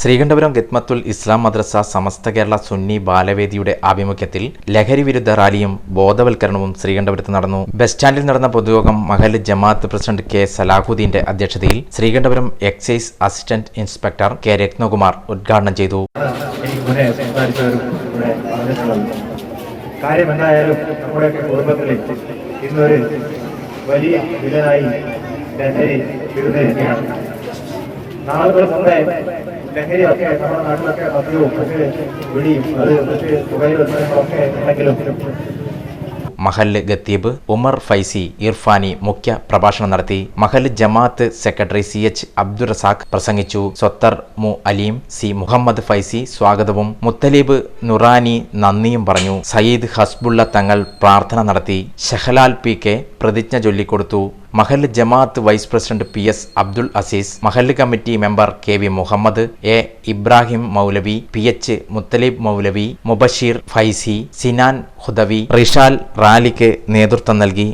ശ്രീകണ്ഠപുരം ഗത്മത്തുൽ ഇസ്ലാം മദ്രസ സമസ്ത കേരള സുന്നി ബാലവേദിയുടെ ആഭിമുഖ്യത്തിൽ ലഹരി വിരുദ്ധ റാലിയും ബോധവൽക്കരണവും ശ്രീകണ്ഠപുരത്ത് നടന്നു. ബസ് സ്റ്റാൻഡിൽ നടന്ന പൊതുയോഗം മഹൽ ജമാഅത്ത് പ്രസിഡന്റ് കെ സലാഹുദ്ദീന്റെ അധ്യക്ഷതയിൽ Sreekandapuram excise assistant inspector K Ratnakumar ഉദ്ഘാടനം ചെയ്തു. ഇവിടെ പറഞ്ഞിട്ടുള്ളത്. കാര്യം എന്തായാലും നമ്മുടെയൊക്കെ കുടുംബത്തിൽ ഇന്നൊരു വലിയ വിലനായി ലഹരി വിരുന്നിരിക്കുകയാണ് നാളുകൾ മുമ്പേ ലഹരിയൊക്കെ നമ്മുടെ നാട്ടിലൊക്കെ മദ്യവും മറ്റ് വിടിയും അത് മറ്റ് പുകയിലൊക്കെ ഉണ്ടെങ്കിലും മഹല്ല് ഗത്തീബ് ഉമർ ഫൈസി ഇർഫാനി മുഖ്യ പ്രഭാഷണം നടത്തി. മഹല്ല് ജമാഅത്ത് സെക്രട്ടറി സി എച്ച് അബ്ദുറസാഖ് പ്രസംഗിച്ചു. സ്വത്തർ മു അലീം സി മുഹമ്മദ് ഫൈസി സ്വാഗതവും. മുത്തലീബ് നുറാനി നന്ദിയും പറഞ്ഞു. സയ്യിദ് ഹസ്ബുള്ള തങ്ങൾ പ്രാർത്ഥന നടത്തി. ഷഹലാൽ പി കെ പ്രതിജ്ഞ ചൊല്ലിക്കൊടുത്തു. മഹല്ല് ജമാഅത്ത് vice president P S Abdul Azeez മഹല്ല് committee member K V Muhammad A Ibrahim Moulavi P H Muthaleeb മൗലവി മുബഷീർ ഫൈസി സിനാൻ ഹുദവി റിഷാൽ റാലിക്ക് നേതൃത്വം നൽകി.